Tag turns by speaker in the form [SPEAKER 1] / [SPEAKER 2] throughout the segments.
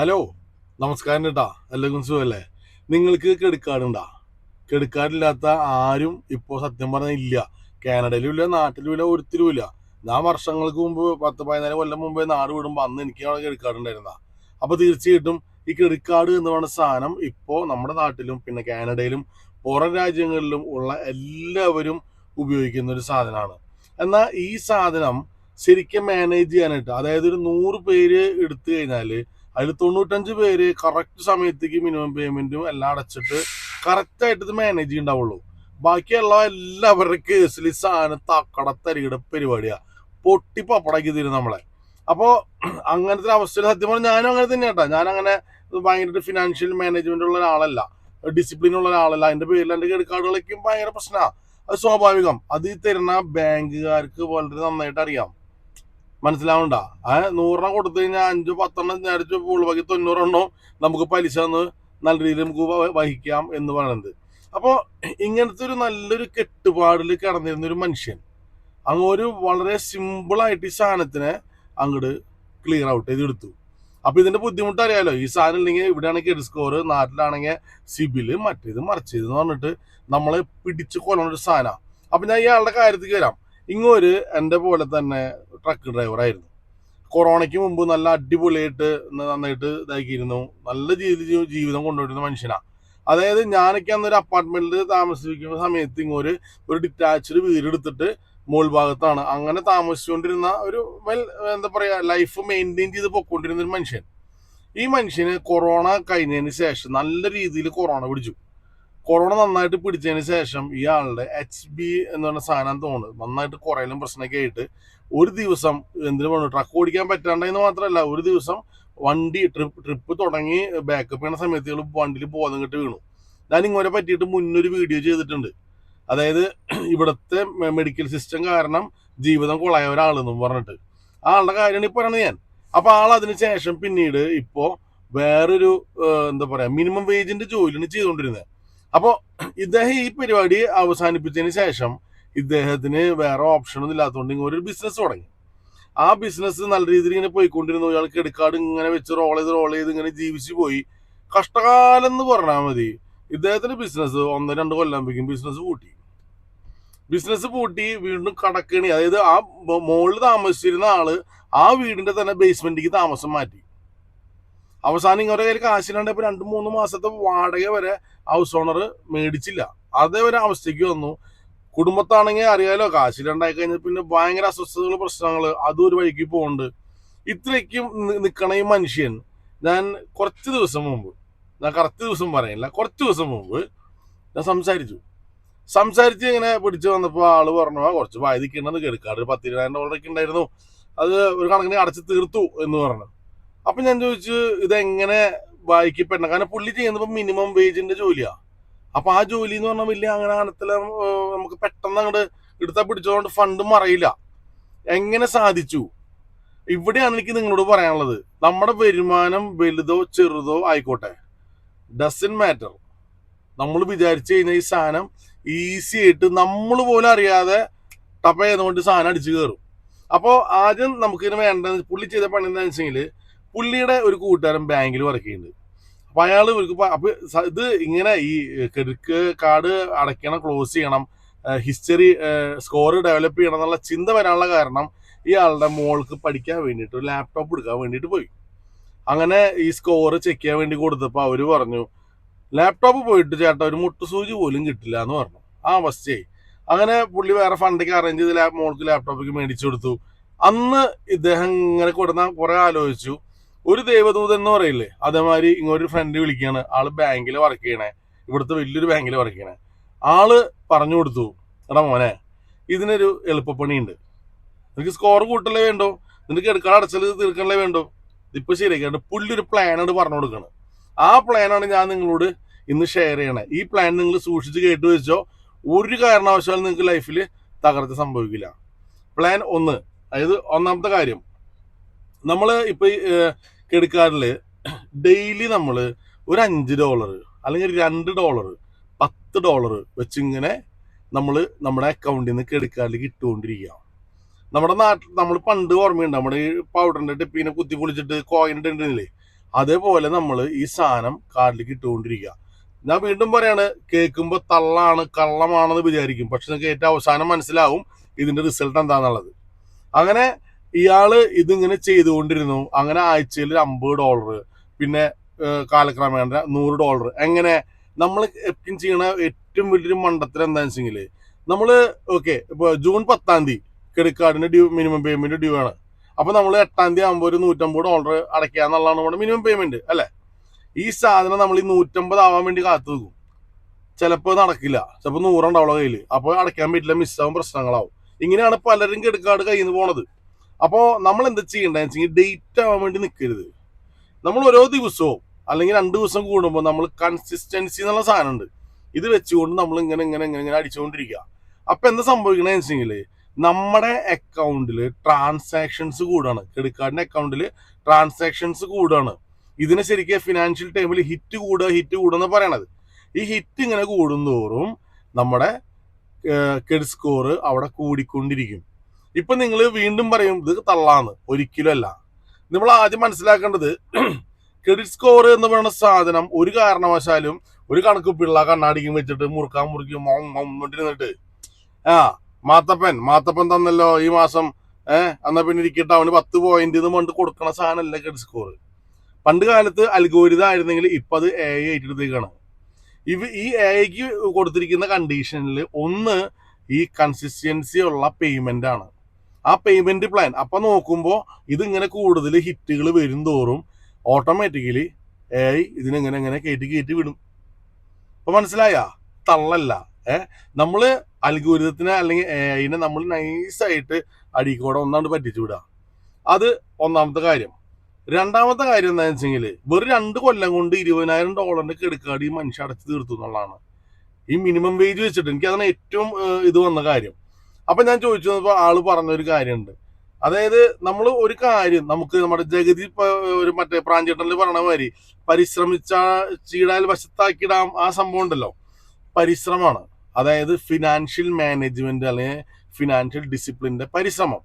[SPEAKER 1] Hello നമസ്കാരം കേട്ടാ എല്ലാവർക്കും സുഖമല്ലേ നിങ്ങൾക്ക് കെടുക്കാടുണ്ടാ കെടുക്കാടില്ലാത്ത ആരും ഇപ്പോൾ സത്യം പറഞ്ഞാൽ ഇല്ല. കാനഡയിലും ഇല്ല നാട്ടിലും ഇല്ല ഒരുത്തിലും ഇല്ല. ഞാൻ വർഷങ്ങൾക്ക് മുമ്പ് പത്ത് പതിനാല് കൊല്ലം മുമ്പേ നാട് വിടുമ്പോൾ അന്ന് എനിക്ക് അവിടെ കെടുക്കാടുണ്ടായിരുന്ന അപ്പോൾ തീർച്ചയായിട്ടും ഈ കെടുക്കാട് എന്ന് പറയുന്ന സാധനം ഇപ്പോൾ നമ്മുടെ നാട്ടിലും പിന്നെ കാനഡയിലും പുറം രാജ്യങ്ങളിലും ഉള്ള എല്ലാവരും ഉപയോഗിക്കുന്ന ഒരു സാധനമാണ്. എന്നാൽ ഈ സാധനം ശരിക്കും മാനേജ് ചെയ്യാനായിട്ട് അതായത് ഒരു നൂറ് പേര് എടുത്തു കഴിഞ്ഞാൽ അതിൽ തൊണ്ണൂറ്റഞ്ച് പേര് കറക്റ്റ് സമയത്തേക്ക് മിനിമം പേയ്മെന്റും എല്ലാം അടച്ചിട്ട് കറക്റ്റ് ആയിട്ട് ഇത് മാനേജ് ചെയ്യണ്ടാവുള്ളൂ. ബാക്കിയുള്ള എല്ലാവരുടെ കേസിൽ ഈ സാധനം തക്കടത്തരിയുടെ പരിപാടിയാ. പൊട്ടി പപ്പടാക്കി തരും നമ്മളെ. അപ്പോ അങ്ങനത്തെ ഒരു അവസ്ഥയിൽ സത്യം പറഞ്ഞാൽ ഞാനും അങ്ങനെ തന്നെ കേട്ടോ ഞാൻ അങ്ങനെ ഭയങ്കര ഫിനാൻഷ്യൽ മാനേജ്മെന്റ് ഉള്ള ഒരാളല്ല. ഡിസിപ്ലിൻ ഉള്ള ഒരാളല്ല. അതിന്റെ പേരിൽ എന്റെ ക്രെഡിറ്റ് കാർഡുകളൊക്കെ ഭയങ്കര പ്രശ്നമാണ് അത് സ്വാഭാവികം. അത് തരുന്ന ബാങ്കുകാർക്ക് വളരെ നന്നായിട്ട് അറിയാം. മനസ്സിലാവണ്ട? ആ നൂറെണ്ണം കൊടുത്തു കഴിഞ്ഞാൽ അഞ്ചോ പത്തെണ്ണം നേരിച്ച് പൂളുവാക്കി തൊണ്ണൂറെണ്ണം നമുക്ക് പലിശ ഒന്ന് നല്ല രീതിയിൽ നമുക്ക് വഹിക്കാം എന്ന് പറയുന്നത്. അപ്പോൾ ഇങ്ങനത്തെ ഒരു നല്ലൊരു കെട്ടുപാടിൽ കിടന്നിരുന്ന ഒരു മനുഷ്യൻ അങ്ങ് ഒരു വളരെ സിമ്പിളായിട്ട് ഈ സാധനത്തിനെ അങ്ങോട്ട് ക്ലിയർ ഔട്ട് ചെയ്ത് എടുത്തു അപ്പൊ ഇതിന്റെ ബുദ്ധിമുട്ട് അറിയാലോ? ഈ സാധനം ഇല്ലെങ്കിൽ ഇവിടെയാണെങ്കിൽ ക്രെഡിറ്റ് സ്കോർ നാട്ടിലാണെങ്കിൽ സിബിൽ മറ്റേത് മറിച്ചത് എന്ന് പറഞ്ഞിട്ട് നമ്മളെ പിടിച്ച് കൊല്ലണ ഒരു സാധനമാണ് അപ്പൊ ഞാൻ ഇയാളുടെ കാര്യത്തിൽ വരാം. ഇങ്ങൊരു എന്റെ പോലെ തന്നെ ട്രക്ക് ഡ്രൈവറായിരുന്നു കൊറോണയ്ക്ക് മുമ്പ് നല്ല അടിപൊളിയായിട്ട് നന്നായിട്ട് ഇതാക്കിയിരുന്നു. നല്ല ജീവിത ജീവിതം കൊണ്ടുവരുന്ന മനുഷ്യനാണ് അതായത് ഞാനൊക്കെ അന്നൊരു അപ്പാർട്ട്മെന്റിൽ താമസിക്കുന്ന സമയത്ത് ഇങ്ങൊരു ഒരു ഡിറ്റാച്ച്ഡ് വീടെടുത്തിട്ട് മുകൾ ഭാഗത്താണ്. അങ്ങനെ താമസിച്ചുകൊണ്ടിരുന്ന ഒരു വെൽ എന്താ പറയാ ലൈഫ് മെയിന്റെയിൻ ചെയ്ത് പൊക്കോണ്ടിരുന്ന ഒരു മനുഷ്യൻ. ഈ മനുഷ്യന് കൊറോണ കഴിഞ്ഞതിന് ശേഷം നല്ല രീതിയിൽ കൊറോണ പിടിച്ചു. കൊറോണ നന്നായിട്ട് പിടിച്ചതിന് ശേഷം ഇയാളുടെ എച്ച് ബി എന്ന് പറഞ്ഞ സാധനം തോന്നുന്നു. നന്നായിട്ട് കുറയലും പ്രശ്നമൊക്കെ ആയിട്ട് ഒരു ദിവസം എന്തിനു പറഞ്ഞു ട്രക്ക് ഓടിക്കാൻ പറ്റാണ്ടെന്ന് മാത്രമല്ല ഒരു ദിവസം വണ്ടി ട്രിപ്പ് ട്രിപ്പ് തുടങ്ങി ബാക്കപ്പ് ചെയ്യുന്ന സമയത്ത് വണ്ടിയിൽ ബോധം കിട്ട് വീണു. ഞാൻ ഇങ്ങനെ പറ്റിയിട്ട് മുന്നൊരു വീഡിയോ ചെയ്തിട്ടുണ്ട്. അതായത് ഇവിടുത്തെ മെഡിക്കൽ സിസ്റ്റം കാരണം ജീവിതം കൊളായ ഒരാളെന്നും പറഞ്ഞിട്ട്. ആ ആളുടെ കാര്യമാണ് ഈ പറയുന്നത് ഞാൻ. അപ്പോൾ ആൾ അതിന് ശേഷം പിന്നീട് ഇപ്പോ വേറൊരു എന്താ പറയാ മിനിമം വേജിന്റെ ജോലിയാണ് ചെയ്തുകൊണ്ടിരുന്നത്. അപ്പോൾ ഇദ്ദേഹം ഈ പരിപാടി അവസാനിപ്പിച്ചതിന് ശേഷം ഇദ്ദേഹത്തിന് വേറെ ഓപ്ഷനൊന്നും ഇല്ലാത്തതുകൊണ്ട് ഇങ്ങനെ ഒരു ബിസിനസ് തുടങ്ങി. ആ ബിസിനസ് നല്ല രീതിയിൽ ഇങ്ങനെ പോയിക്കൊണ്ടിരുന്നു. ഇയാൾ കെടുക്കാട് ഇങ്ങനെ വെച്ച് റോൾ ചെയ്ത് റോൾ ചെയ്ത് ഇങ്ങനെ ജീവിച്ചു പോയി. കഷ്ടകാലം എന്ന് പറഞ്ഞാൽ മതി. ഇദ്ദേഹത്തിന്റെ ബിസിനസ് ഒന്ന് രണ്ട് കൊല്ലാകുമ്പോഴേക്കും ബിസിനസ് പൂട്ടി. ബിസിനസ് പൂട്ടി വീണ്ടും കടക്കണി അതായത് ആ മുകളിൽ താമസിച്ചിരുന്ന ആൾ ആ വീടിന്റെ തന്നെ ബേസ്മെന്റിലേക്ക് താമസം മാറ്റി. അവസാനം ഇങ്ങനെ കയ്യിൽ കാശിലാണ്ട് ഇപ്പൊ രണ്ട് മൂന്ന് മാസത്തെ വാടക വരെ ഹൗസ് ഓണർ മേടിച്ചില്ല. അതേ ഒരു അവസ്ഥയ്ക്ക് വന്നു. കുടുംബത്താണെങ്കിൽ അറിയാലോ കാശിലുണ്ടായി കഴിഞ്ഞാൽ പിന്നെ ഭയങ്കര അസ്വസ്ഥതകൾ പ്രശ്നങ്ങൾ അതും ഒരു വഴിക്ക് പോകുന്നുണ്ട് ഇത്രയ്ക്കും നിൽക്കണ ഈ മനുഷ്യൻ ഞാൻ കുറച്ച് ദിവസം മുമ്പ് ഞാൻ കറക്റ്റ് ദിവസം പറയില്ല കുറച്ച് ദിവസം മുമ്പ് ഞാൻ സംസാരിച്ചു. സംസാരിച്ച് ഇങ്ങനെ പിടിച്ചു വന്നപ്പോൾ ആൾ പറഞ്ഞു "ആ, കുറച്ച് വായിക്കണ്ടെന്ന് കേൾക്കാട് പത്തിരുപതിനായിരം ഡോളറൊക്കെ ഉണ്ടായിരുന്നു. അത് ഒരു കണക്കിന് അടച്ച് തീർത്തു എന്ന് പറഞ്ഞു. അപ്പൊ ഞാൻ ചോദിച്ചു ഇതെങ്ങനെ വായിക്കപ്പെടണം? കാരണം പുള്ളി ചെയ്യുന്നപ്പോ മിനിമം വേജിന്റെ ജോലിയാ. അപ്പൊ ആ ജോലി എന്ന് പറഞ്ഞാൽ വലിയ അങ്ങനെ കനത്തിൽ നമുക്ക് പെട്ടെന്ന് അങ്ങോട്ട് എടുത്താൽ പിടിച്ചതുകൊണ്ട് ഫണ്ടും മറയില്ല. എങ്ങനെ സാധിച്ചു? ഇവിടെയാണ് എനിക്ക് നിങ്ങളോട് പറയാനുള്ളത്. നമ്മുടെ വരുമാനം വലുതോ ചെറുതോ ആയിക്കോട്ടെ. ഡസൻ മാറ്റർ നമ്മൾ വിചാരിച്ചു കഴിഞ്ഞാൽ ഈ സാധനം ഈസി ആയിട്ട് നമ്മൾ പോലും അറിയാതെ ടപ്പ ചെയ്തുകൊണ്ട് സാധനം അടിച്ചു കയറും അപ്പോൾ ആദ്യം നമുക്കിതിന് വേണ്ടത് പുള്ളി ചെയ്ത പണി എന്താണെന്ന് വെച്ചെങ്കിൽ പുള്ളിയുടെ ഒരു കൂട്ടുകാരൻ ബാങ്കിൽ വർക്ക് ചെയ്യുന്നുണ്ട്. അപ്പൊ അയാൾ അപ്പൊ ഇത് ഇങ്ങനെ ഈ ക്രെഡിറ്റ് കാർഡ് അടയ്ക്കണം ക്ലോസ് ചെയ്യണം ഹിസ്റ്ററി സ്കോർ ഡെവലപ്പ് ചെയ്യണം എന്നുള്ള ചിന്ത വരാനുള്ള കാരണം ഇയാളുടെ മോൾക്ക് പഠിക്കാൻ വേണ്ടിയിട്ട് ഒരു ലാപ്ടോപ്പ് എടുക്കാൻ വേണ്ടിയിട്ട് പോയി. അങ്ങനെ ഈ സ്കോർ ചെക്ക് ചെയ്യാൻ വേണ്ടി കൊടുത്തപ്പോൾ അവർ പറഞ്ഞു ലാപ്ടോപ്പ് പോയിട്ട് ചേട്ടാ ഒരു മുട്ടുസൂചി പോലും കിട്ടില്ല എന്ന് പറഞ്ഞു. ആ അവസ്ഥയായി. അങ്ങനെ പുള്ളി വേറെ ഫണ്ടൊക്കെ അറേഞ്ച് ചെയ്ത് മോൾക്ക് ലാപ്ടോപ്പൊക്കെ മേടിച്ചു കൊടുത്തു. അന്ന് ഇദ്ദേഹം ഇങ്ങനെ കൊടുന്ന കുറെ ആലോചിച്ചു. ഒരു ദേവദൂതൻ എന്ന് പറയില്ലേ? അതേമാതിരി ഇങ്ങോട്ട് ഫ്രണ്ട് വിളിക്കുകയാണ്. ആൾ ബാങ്കിൽ വർക്ക് ചെയ്യണേ. ഇവിടുത്തെ വലിയൊരു ബാങ്കിൽ വർക്ക് ചെയ്യണേ. ആൾ പറഞ്ഞു കൊടുത്തു എടാ മോനെ ഇതിനൊരു എളുപ്പപ്പണിയുണ്ട്. നിനക്ക് സ്കോർ കൂട്ടല്ലേ വേണ്ടോ. നിനക്ക് എടുക്കാൻ അടച്ചത് തീർക്കണല്ലേ വേണ്ടോ. ഇതിപ്പോ ശരിയാക്കിയാണ് പുള്ളി ഒരു പ്ലാനാണ് പറഞ്ഞു കൊടുക്കണം. ആ പ്ലാനാണ് ഞാൻ നിങ്ങളോട് ഇന്ന് ഷെയർ ചെയ്യണേ. ഈ പ്ലാൻ നിങ്ങൾ സൂക്ഷിച്ച് കേട്ട് വെച്ചോ. ഒരു കാരണവശാലും നിങ്ങൾക്ക് ലൈഫിൽ തകർച്ച സംഭവിക്കില്ല. പ്ലാൻ ഒന്ന് അതായത് ഒന്നാമത്തെ കാര്യം നമ്മൾ ഇപ്പൊ കെടുക്കാറിൽ ഡെയിലി നമ്മൾ ഒരു അഞ്ച് ഡോളർ അല്ലെങ്കിൽ രണ്ട് ഡോളർ പത്ത് ഡോളർ വെച്ചിങ്ങനെ നമ്മൾ നമ്മുടെ അക്കൗണ്ടിൽ നിന്ന് കെടുക്കാറിലേക്ക് ഇട്ടുകൊണ്ടിരിക്കുക നമ്മുടെ നാട്ടിൽ നമ്മൾ പണ്ട് ഓർമ്മയുണ്ട് നമ്മുടെ ഈ പൗഡറിന്റെ ടിപ്പിനെ കുത്തി പൊളിച്ചിട്ട് കോയിൻ അതേപോലെ നമ്മൾ ഈ സാധനം കാർഡിലേക്ക് ഇട്ടുകൊണ്ടിരിക്കുക ഞാൻ വീണ്ടും പറയാണ് കേൾക്കുമ്പോൾ തള്ളാണ് കള്ളമാണെന്ന് വിചാരിക്കും. പക്ഷെ നിങ്ങൾക്ക് ഏറ്റവും അവസാനം മനസ്സിലാവും ഇതിന്റെ റിസൾട്ട് എന്താണെന്നുള്ളത് അങ്ങനെ ഇയാൾ ഇതിങ്ങനെ ചെയ്തുകൊണ്ടിരുന്നു. അങ്ങനെ ആഴ്ചയിൽ ഒരു അമ്പത് ഡോളർ പിന്നെ കാലക്രമേണ നൂറ് ഡോളർ എങ്ങനെ? നമ്മൾ എപ്പോഴും ചെയ്യണ ഏറ്റവും വലിയൊരു മണ്ടത്തിൽ എന്താണെന്ന് വെച്ചെങ്കിൽ നമ്മൾ ഓക്കെ ഇപ്പൊ ജൂൺ പത്താം തീയതി ക്രെഡിറ്റ് കാർഡിന്റെ ഡ്യൂ മിനിമം പേയ്മെന്റ് ഡ്യൂ ആണ്. അപ്പൊ നമ്മൾ എട്ടാം തീയതി ആകുമ്പോൾ ഒരു നൂറ്റമ്പത് ഡോളർ അടയ്ക്കുക എന്നുള്ളതാണ് നമ്മുടെ മിനിമം പേയ്മെന്റ് അല്ലെ? ഈ സാധനം നമ്മൾ ഈ നൂറ്റമ്പത് ആവാൻ വേണ്ടി കാത്തു നിൽക്കും ചിലപ്പോൾ നടക്കില്ല ചിലപ്പോൾ നൂറുണ്ടാവുള്ള കയ്യിൽ അപ്പോൾ അടയ്ക്കാൻ പറ്റില്ല മിസ്സാവും പ്രശ്നങ്ങളാവും. ഇങ്ങനെയാണ് പലരും ക്രെഡിറ്റ് കാർഡ് കയ്യിൽ നിന്ന് പോണത്. അപ്പോൾ നമ്മൾ എന്താ ചെയ്യേണ്ടതെന്ന് വെച്ചാൽ ഡേറ്റ് ആവാൻ വേണ്ടി നിൽക്കരുത് നമ്മൾ ഓരോ ദിവസവും അല്ലെങ്കിൽ രണ്ട് ദിവസം കൂടുമ്പോൾ നമ്മൾ കൺസിസ്റ്റൻസി എന്നുള്ള സാധനം ഉണ്ട് ഇത് വെച്ചുകൊണ്ട് നമ്മൾ ഇങ്ങനെ ഇങ്ങനെ ഇങ്ങനെ ഇങ്ങനെ അടിച്ചുകൊണ്ടിരിക്കുക അപ്പൊ എന്താ സംഭവിക്കണമെന്ന് വെച്ചെങ്കിൽ നമ്മുടെ അക്കൗണ്ടിൽ ട്രാൻസാക്ഷൻസ് കൂടാണ് ക്രെഡിറ്റ് കാർഡിന്റെ അക്കൗണ്ടിൽ ട്രാൻസാക്ഷൻസ് കൂടാണ് ഇതിനെ ശരിക്കും ഫിനാൻഷ്യൽ ടൈമിൽ ഹിറ്റ് കൂടുക ഹിറ്റ് കൂടുക എന്ന് പറയണത്. ഈ ഹിറ്റ് ഇങ്ങനെ കൂടുന്തോറും നമ്മുടെ ക്രെഡിറ്റ് സ്കോർ അവിടെ കൂടിക്കൊണ്ടിരിക്കും. ഇപ്പൊ നിങ്ങൾ വീണ്ടും പറയും ഇത് തള്ളാന്ന്. ഒരിക്കലും അല്ല. നമ്മൾ ആദ്യം മനസ്സിലാക്കേണ്ടത് ക്രെഡിറ്റ് സ്കോർ എന്ന് പറയുന്ന സാധനം ഒരു കാരണവശാലും ഒരു കണക്ക് പിള്ള കണ്ണാടിക്കും വെച്ചിട്ട് മുറുക്കാൻ മുറിക്കും എന്നിട്ട് ആ മാത്തപ്പൻ മാത്തപ്പൻ തന്നല്ലോ ഈ മാസം ഏഹ് എന്നാ പിന്നെ ഇരിക്കട്ടെ അവന് പത്ത് പോയിന്റ് എന്ന് കൊണ്ട് കൊടുക്കണ സാധനമല്ല ക്രെഡിറ്റ് സ്കോർ പണ്ട് കാലത്ത് അൽഗോരിത ആയിരുന്നെങ്കിൽ ഇപ്പൊ അത് എ ഐ ഏറ്റെടുത്തേക്കാണ് ഇവ ഈ എ ഐക്ക് കൊടുത്തിരിക്കുന്ന കണ്ടീഷനിൽ ഒന്ന് ഈ കൺസിസ്റ്റൻസി ഉള്ള പേയ്മെന്റ് ആണ്. ആ പേയ്മെന്റ് പ്ലാൻ അപ്പൊ നോക്കുമ്പോൾ ഇതിങ്ങനെ കൂടുതൽ ഹിറ്റുകൾ വരും തോറും ഓട്ടോമാറ്റിക്കലി എ ഇതിനെങ്ങനെ എങ്ങനെ കയറ്റി കയറ്റി വിടും. അപ്പൊ മനസ്സിലായ? തള്ളല്ല. ഏഹ് നമ്മൾ അൽഗോരിതത്തിനെ അല്ലെങ്കിൽ എ ഐനെ നമ്മൾ നൈസായിട്ട് അടിക്കൂടെ ഒന്നാണ്ട് പറ്റിച്ചു വിടുക അത് ഒന്നാമത്തെ കാര്യം. രണ്ടാമത്തെ കാര്യം എന്താണെന്ന് വെച്ചെങ്കിൽ വെറും രണ്ട് കൊല്ലം കൊണ്ട് ഇരുപതിനായിരം ഡോളറിന്റെ കെടുക്കാട് ഈ മനുഷ്യ അടച്ചു തീർത്തു എന്നുള്ളതാണ്. ഈ മിനിമം വേജ് വെച്ചിട്ട് എനിക്ക് അതാണ് ഏറ്റവും ഇത് വന്ന കാര്യം. അപ്പൊ ഞാൻ ചോദിച്ചു വന്നപ്പോ ആൾ പറഞ്ഞ ഒരു കാര്യമുണ്ട് അതായത് നമ്മൾ ഒരു കാര്യം നമുക്ക് നമ്മുടെ ജഗതി ഒരു മറ്റേ പ്രാഞ്ചേട്ടനിൽ പറഞ്ഞ മാതിരി പരിശ്രമിച്ച ചീടാൽ വശത്താക്കിയിടാം ആ സംഭവം ഉണ്ടല്ലോ. പരിശ്രമമാണ്. അതായത് ഫിനാൻഷ്യൽ മാനേജ്മെന്റ് അല്ലെങ്കിൽ ഫിനാൻഷ്യൽ ഡിസിപ്ലിന്റെ പരിശ്രമം.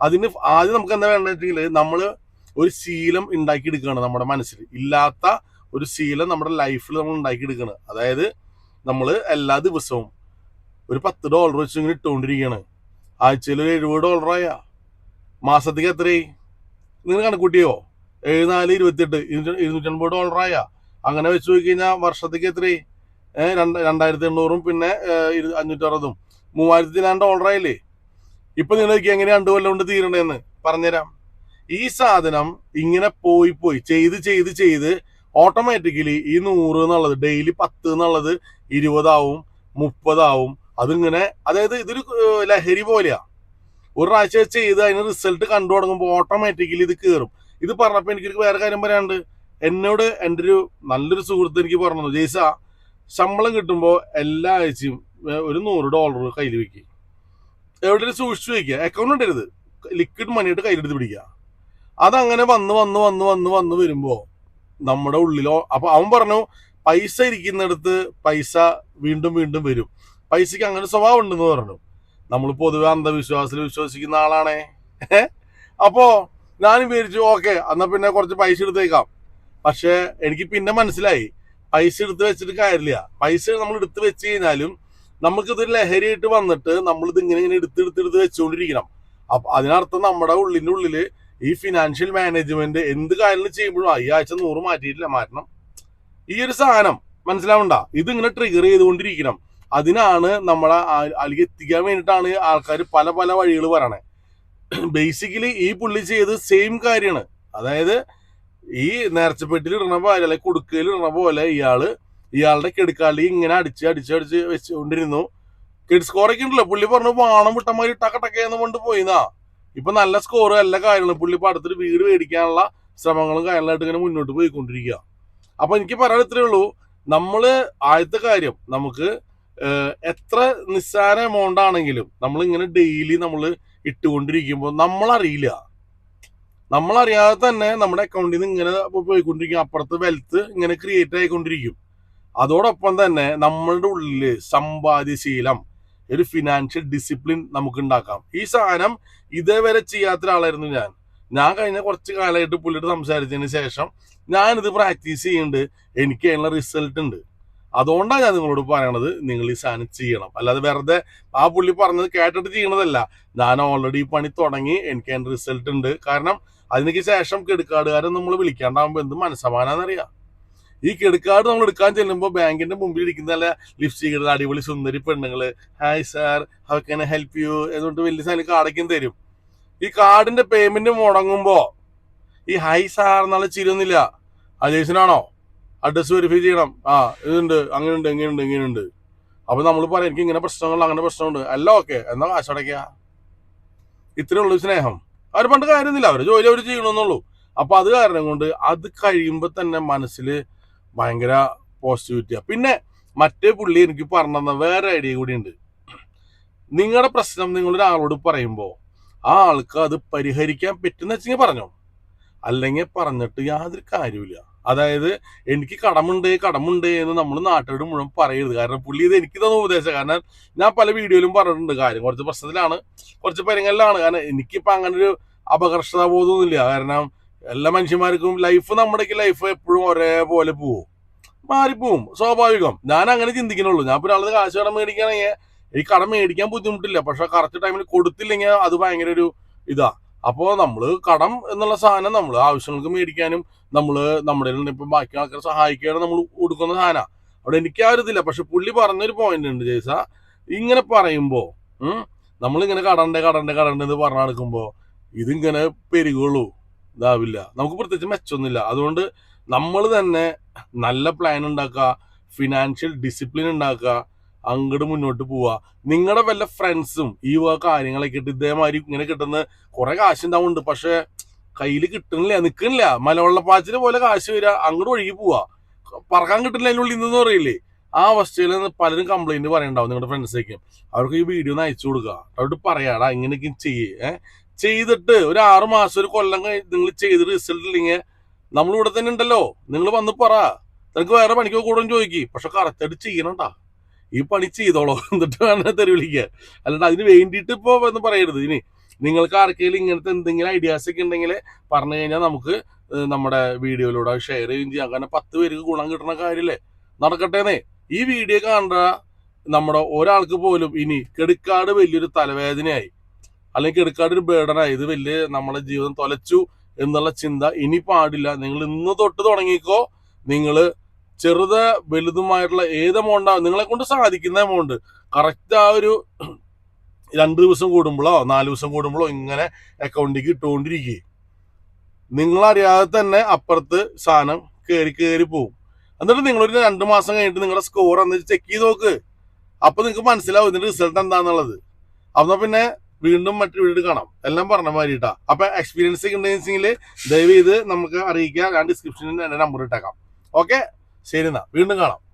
[SPEAKER 1] അതിന് ആദ്യം നമുക്ക് എന്താ വേണ്ടെങ്കിൽ നമ്മൾ ഒരു ശീലം ഉണ്ടാക്കിയെടുക്കുകയാണ് നമ്മുടെ മനസ്സിൽ ഇല്ലാത്ത ഒരു ശീലം നമ്മുടെ ലൈഫിൽ നമ്മൾ ഉണ്ടാക്കിയെടുക്കുകയാണ് അതായത് നമ്മൾ എല്ലാ ദിവസവും ഒരു പത്ത് ഡോളർ വെച്ച് ഇങ്ങനെ ഇട്ടുകൊണ്ടിരിക്കുകയാണ് ആഴ്ചയിൽ ഒരു എഴുപത് ഡോളറായ മാസത്തേക്ക് എത്രയായി? നിങ്ങൾ കണക്കൂട്ടിയോ? ഏഴ് നാല് ഇരുപത്തിയെട്ട് ഇരുന്നൂറ്റി ഇരുന്നൂറ്റൻപത് ഡോളറായ അങ്ങനെ വെച്ച് നോക്കി കഴിഞ്ഞാൽ വർഷത്തേക്ക് എത്രയായി? രണ്ട് രണ്ടായിരത്തി എണ്ണൂറും പിന്നെ അഞ്ഞൂറ്ററുപതും. മൂവായിരത്തി ഞാൻ ഡോളറായില്ലേ ഇപ്പൊ നിങ്ങൾ നോക്കി എങ്ങനെ രണ്ടു കൊല്ലം കൊണ്ട് തീരണേന്ന് പറഞ്ഞുതരാം. ഈ സാധനം ഇങ്ങനെ പോയി പോയി ചെയ്ത് ചെയ്ത് ചെയ്ത് ഓട്ടോമാറ്റിക്കലി ഈ നൂറ് എന്നുള്ളത് ഡെയിലി പത്ത് എന്നുള്ളത് ഇരുപതാവും മുപ്പതാവും അതിങ്ങനെ അതായത് ഇതൊരു ലഹരി പോലെയാ. ഒരു പ്രാവശ്യം ചെയ്ത് അതിന് റിസൾട്ട് കണ്ടു തുടങ്ങുമ്പോൾ ഓട്ടോമാറ്റിക്കലി ഇത് കയറും ഇത് പറഞ്ഞപ്പോൾ എനിക്ക് വേറെ കാര്യം പറയാണ്ട് എന്നോട് എന്റെ ഒരു നല്ലൊരു സുഹൃത്ത് എനിക്ക് പറഞ്ഞു ജയ്സ ശമ്പളം കിട്ടുമ്പോൾ എല്ലാ ആഴ്ചയും ഒരു നൂറ് ഡോളർ കയ്യിൽ വെക്കുക എവിടെയും സൂക്ഷിച്ചു വെക്കുക അക്കൗണ്ട് ഇടരുത്. ലിക്വിഡ് മണിയായിട്ട് കയ്യിലെടുത്ത് പിടിക്കുക. അതങ്ങനെ വന്ന് വന്ന് വന്ന് വന്ന് വന്ന് വരുമ്പോൾ നമ്മുടെ ഉള്ളിലോ അപ്പൊ അവൻ പറഞ്ഞു പൈസ ഇരിക്കുന്നിടത്ത് പൈസ വീണ്ടും വീണ്ടും വരും. പൈസക്ക് അങ്ങനെ സ്വഭാവം ഉണ്ടെന്ന് പറഞ്ഞു. നമ്മൾ പൊതുവെ അന്ധവിശ്വാസത്തിൽ വിശ്വസിക്കുന്ന ആളാണേ. അപ്പോ ഞാൻ വിചാരിച്ചു ഓക്കെ എന്നാ പിന്നെ കുറച്ച് പൈസ എടുത്തേക്കാം. പക്ഷെ എനിക്ക് പിന്നെ മനസ്സിലായി പൈസ എടുത്ത് വെച്ചിട്ട് കാര്യമില്ല. പൈസ നമ്മൾ എടുത്ത് വെച്ച് കഴിഞ്ഞാലും നമുക്കിതൊരു ലഹരിയായിട്ട് വന്നിട്ട് നമ്മൾ ഇത് ഇങ്ങനെ ഇങ്ങനെ എടുത്ത് എടുത്ത് എടുത്ത് വെച്ചുകൊണ്ടിരിക്കണം അപ്പൊ അതിനർത്ഥം നമ്മുടെ ഉള്ളിന്റെ ഉള്ളിൽ ഈ ഫിനാൻഷ്യൽ മാനേജ്മെന്റ് എന്ത് കാര്യങ്ങൾ ചെയ്യുമ്പോഴും ഈ ആഴ്ച നൂറ് മാറ്റിയിട്ടില്ല. മാറ്റണം. ഈ ഒരു സാധനം മനസ്സിലാവണ്ട ഇതിങ്ങനെ ട്രിഗർ ചെയ്തുകൊണ്ടിരിക്കണം. അതിനാണ് നമ്മളെ അല്ലെങ്കിൽ എത്തിക്കാൻ വേണ്ടിയിട്ടാണ് ആൾക്കാർ പല പല വഴികൾ പറയണേ. ബേസിക്കലി ഈ പുള്ളി ചെയ്ത് സെയിം കാര്യമാണ്. അതായത് ഈ നേർച്ചപ്പെട്ടിൽ ഇടണ പോലെ അല്ലെങ്കിൽ കുടുക്കയിൽ ഇടണ പോലെ ഇയാൾ ഇയാളുടെ കെടുക്കാളി ഇങ്ങനെ അടിച്ച് അടിച്ച് അടിച്ച് വെച്ചുകൊണ്ടിരുന്നു കിഡ് സ്കോറൊക്കെ ഉണ്ടല്ലോ. പുള്ളി പറഞ്ഞു വാണം വിട്ടമാരി ടക്കടക്കേന്ന് കൊണ്ട് പോയിന്നാ. ഇപ്പൊ നല്ല സ്കോർ എല്ലാ കാര്യങ്ങളും പുള്ളി ഇപ്പൊ അടുത്തൊരു വീട് മേടിക്കാനുള്ള ശ്രമങ്ങളും കാര്യങ്ങളായിട്ട് ഇങ്ങനെ മുന്നോട്ട് പോയിക്കൊണ്ടിരിക്കുക അപ്പൊ എനിക്ക് പറയാൻ ഇത്രേ ഉള്ളൂ. നമ്മൾ ആദ്യത്തെ കാര്യം നമുക്ക് എത്ര നിസ്സാര എമൗണ്ട് ആണെങ്കിലും നമ്മൾ ഇങ്ങനെ ഡെയിലി നമ്മൾ ഇട്ടുകൊണ്ടിരിക്കുമ്പോൾ നമ്മളറിയില്ല. നമ്മളറിയാതെ തന്നെ നമ്മുടെ അക്കൗണ്ടിൽ നിന്ന് ഇങ്ങനെ പോയിക്കൊണ്ടിരിക്കും. അപ്പുറത്ത് വെൽത്ത് ഇങ്ങനെ ക്രിയേറ്റ് ആയിക്കൊണ്ടിരിക്കും. അതോടൊപ്പം തന്നെ നമ്മളുടെ ഉള്ളിൽ സമ്പാദ്യശീലം ഒരു ഫിനാൻഷ്യൽ ഡിസിപ്ലിൻ നമുക്ക് ഉണ്ടാക്കാം ഈ സാധനം ഇതേവരെ ചെയ്യാത്ത ഒരാളായിരുന്നു ഞാൻ. ഞാൻ കഴിഞ്ഞ കുറച്ച് കാലമായിട്ട് പുള്ളിയുടെ സംസാരിച്ചതിന് ശേഷം ഞാനിത് പ്രാക്ടീസ് ചെയ്യുന്നുണ്ട്. എനിക്ക് അതിനുള്ള റിസൾട്ട് ഉണ്ട്. അതുകൊണ്ടാണ് ഞാൻ നിങ്ങളോട് പറയണത് നിങ്ങൾ ഈ സാധനം ചെയ്യണം. അല്ലാതെ വെറുതെ ആ പുള്ളി പറഞ്ഞത് കേട്ടിട്ട് ചെയ്യണതല്ല. ഞാൻ ഓൾറെഡി ഈ പണി തുടങ്ങി എനിക്ക് അതിന് റിസൾട്ട് ഉണ്ട്. കാരണം അതിനൊക്കെ ശേഷം കെടുക്കാടുകാരൻ നമ്മൾ വിളിക്കാണ്ടാവുമ്പോൾ എന്ത് മനസ്സമാനാന്നറിയാം? ഈ കെടുക്കാട് നമ്മൾ എടുക്കാൻ ചെല്ലുമ്പോൾ ബാങ്കിന്റെ മുമ്പിൽ ഇരിക്കുന്ന നല്ല ലിപ്സ്റ്റിക് അടിപൊളി സുന്ദരി പെണ്ണുങ്ങൾ hi sir how can help you എന്നുകൊണ്ട് വലിയ സാധനം കാടയ്ക്കും തരും. ഈ കാർഡിന്റെ പേയ്മെന്റ് മുടങ്ങുമ്പോ ഈ ഹൈ സാർ എന്നുള്ള ചിരിയൊന്നുമില്ല അജേഷനാണോ അഡ്രസ് വെരിഫൈ ചെയ്യണം. ആ ഇതുണ്ട് അങ്ങനെയുണ്ട് ഇങ്ങനെയുണ്ട് ഇങ്ങനെയുണ്ട്. അപ്പൊ നമ്മൾ പറയാം എനിക്ക് ഇങ്ങനെ പ്രശ്നങ്ങൾ അങ്ങനെ പ്രശ്നമുണ്ട് അല്ല ഓക്കെ എന്നാ ആശടക്ക ഇത്രേ ഉള്ളൂ സ്നേഹം. അവർ പണ്ട് കാര്യമൊന്നുമില്ല. അവർ ജോലി അവർ ചെയ്യണമെന്നുള്ളൂ അപ്പൊ അത് കാരണം കൊണ്ട് അത് കഴിയുമ്പോൾ തന്നെ മനസ്സിൽ ഭയങ്കര പോസിറ്റിവിറ്റിയാ പിന്നെ മറ്റേ പുള്ളി എനിക്ക് പറഞ്ഞ വേറെ ഐഡിയ കൂടി ഉണ്ട്. നിങ്ങളുടെ പ്രശ്നം നിങ്ങളൊരാളോട് പറയുമ്പോൾ ആ ആൾക്ക് അത് പരിഹരിക്കാൻ പറ്റുന്ന വെച്ചെങ്കിൽ പറഞ്ഞോ. അല്ലെങ്കിൽ പറഞ്ഞിട്ട് യാതൊരു കാര്യമില്ല അതായത് എനിക്ക് കടമുണ്ട് കടമുണ്ട് എന്ന് നമ്മൾ നാട്ടുകാരോട് മുഴുവൻ പറയരുത്. കാരണം പുള്ളി ഇത് എനിക്ക് തന്ന ഉപദേശം. കാരണം ഞാൻ പല വീഡിയോയിലും പറഞ്ഞിട്ടുണ്ട് കാര്യം. കുറച്ച് പ്രശ്നത്തിലാണ് കുറച്ച് പരിങ്ങലിലാണ്. കാരണം എനിക്കിപ്പോ അങ്ങനെ ഒരു അപകർഷതാ ബോധമൊന്നുമില്ല കാരണം എല്ലാ മനുഷ്യന്മാർക്കും ലൈഫ് നമ്മുടെയൊക്കെ ലൈഫ് എപ്പോഴും ഒരേപോലെ പോവും. മാറിപ്പോവും സ്വാഭാവികം. ഞാൻ അങ്ങനെ ചിന്തിക്കണുള്ളൂ ഞാൻ ഇപ്പോൾ ഒരാളത് കാശ് കടം മേടിക്കുകയാണെങ്കിൽ ഈ കടം മേടിക്കാൻ ബുദ്ധിമുട്ടില്ല. പക്ഷെ കറക്റ്റ് ടൈമിൽ കൊടുത്തില്ലെങ്കിൽ അത് ഭയങ്കര ഒരു ഇതാ. അപ്പോൾ നമ്മൾ കടം എന്നുള്ള സാധനം നമ്മൾ ആവശ്യങ്ങൾക്ക് മേടിക്കാനും നമ്മൾ നമ്മുടെ ഇപ്പം ബാക്കി ആൾക്കാരെ സഹായിക്കുകയാണ് നമ്മൾ കൊടുക്കുന്ന സാധനം. അവിടെ എനിക്ക് ആ ഒരു ഇതില്ല. പക്ഷെ പുള്ളി പറഞ്ഞൊരു പോയിന്റ് ഉണ്ട് ജയ്സ. ഇങ്ങനെ പറയുമ്പോൾ നമ്മളിങ്ങനെ കടണ്ടേ കടണ്ടേ കടണ്ടേ എന്ന് പറഞ്ഞു നടക്കുമ്പോൾ ഇതിങ്ങനെ പെരുകുള്ളൂ. ഇതാവില്ല. നമുക്ക് പ്രത്യേകിച്ച് മെച്ചൊന്നുമില്ല. അതുകൊണ്ട് നമ്മൾ തന്നെ നല്ല പ്ലാൻ ഉണ്ടാക്കുക ഫിനാൻഷ്യൽ ഡിസിപ്ലിൻ ഉണ്ടാക്കുക അങ്ങോട്ട് മുന്നോട്ട് പോവുക. നിങ്ങളുടെ വല്ല ഫ്രണ്ട്സും ഈ കാര്യങ്ങളൊക്കെ ഇട്ട് ഇതേമാതിരി ഇങ്ങനെ കിട്ടുന്ന കുറെ കാശ് ഉണ്ടാവുന്നുണ്ട്. പക്ഷെ കയ്യിൽ കിട്ടണില്ല നിൽക്കണില്ല മലവെള്ളപ്പാച്ചിന് പോലെ കാശ് വരിക അങ്ങോട്ട് ഒഴുകി പോവാ. പറക്കാൻ കിട്ടില്ല അതിന്റെ ഉള്ളിൽ നിന്ന് പറയില്ലേ? ആ അവസ്ഥയിൽ പലരും കംപ്ലൈന്റ് പറയണ്ടാവും നിങ്ങളുടെ ഫ്രണ്ട്സേക്ക് അവർക്ക് ഈ വീഡിയോ ഒന്ന് അയച്ചു കൊടുക്കുക അവരോട് പറയാടാ ഇങ്ങനെയൊക്കെ ചെയ്യേ. ചെയ്തിട്ട് ഒരു ആറു മാസം ഒരു കൊല്ലം നിങ്ങൾ ചെയ്ത് റിസൾട്ട് ഇല്ലെങ്കിൽ നമ്മളിവിടെ തന്നെ ഉണ്ടല്ലോ. നിങ്ങൾ വന്ന് പറ. നിനക്ക് വേറെ പണിക്കോ കൂടെ ചോദിക്കി. പക്ഷെ കറക്റ്റായിട്ട് ചെയ്യണട്ടാ ഈ പണി ചെയ്തോളോ. എന്നിട്ട് വേണം തെരുവിളിക്കുക അല്ലാണ്ട് അതിന് വേണ്ടിയിട്ട് ഇപ്പോൾ എന്ന് പറയരുത്. ഇനി നിങ്ങൾക്ക് ആർക്കെങ്കിലും ഇങ്ങനത്തെ എന്തെങ്കിലും ഐഡിയാസ് ഒക്കെ ഉണ്ടെങ്കിൽ പറഞ്ഞു കഴിഞ്ഞാൽ നമുക്ക് നമ്മുടെ വീഡിയോയിലൂടെ ഷെയർ ചെയ്യുകയും ചെയ്യാം. കാരണം പത്ത് പേർക്ക് ഗുണം കിട്ടുന്ന കാര്യമില്ലേ നടക്കട്ടേന്നേ. ഈ വീഡിയോ കാണുന്ന നമ്മുടെ ഒരാൾക്ക് പോലും ഇനി കെടുക്കാട് വലിയൊരു തലവേദനയായി. അല്ലെങ്കിൽ കെടുക്കാട് ഒരു ബേഡനായി ഇത് വലിയ നമ്മുടെ ജീവിതം തൊലച്ചു എന്നുള്ള ചിന്ത ഇനി പാടില്ല. നിങ്ങൾ ഇന്ന് തൊട്ട് തുടങ്ങിക്കോ. നിങ്ങൾ ചെറുത് വലുതുമായിട്ടുള്ള ഏത് എമൗണ്ടാണ് നിങ്ങളെ കൊണ്ട് സാധിക്കുന്ന എമൗണ്ട് കറക്റ്റ് ആ ഒരു രണ്ട് ദിവസം കൂടുമ്പോഴോ നാല് ദിവസം കൂടുമ്പോഴോ ഇങ്ങനെ അക്കൗണ്ടിലേക്ക് ഇട്ടുകൊണ്ടിരിക്കുക നിങ്ങളറിയാതെ തന്നെ അപ്പുറത്ത് സാധനം കയറി കയറി പോകും എന്നിട്ട് നിങ്ങളൊരു രണ്ട് മാസം കഴിഞ്ഞിട്ട് നിങ്ങളുടെ സ്കോർ എന്ന് ചെക്ക് ചെയ്ത് നോക്ക്. അപ്പൊ നിങ്ങൾക്ക് മനസ്സിലാവും ഇതിന്റെ റിസൾട്ട് എന്താന്നുള്ളത് അപ്പൊ പിന്നെ വീണ്ടും മറ്റു വീട് കാണാം. എല്ലാം പറഞ്ഞ മാതിരിട്ടാ. അപ്പൊ എക്സ്പീരിയൻസ് ഒക്കെ ഉണ്ടെങ്കിൽ ദയവ് ചെയ്ത് നമുക്ക് അറിയിക്കാം. ഞാൻ ഡിസ്ക്രിപ്ഷനിൽ എന്റെ നമ്പർ ഇട്ടേക്കാം. ഓക്കെ ശരി എന്നാ. വീണ്ടും കാണാം.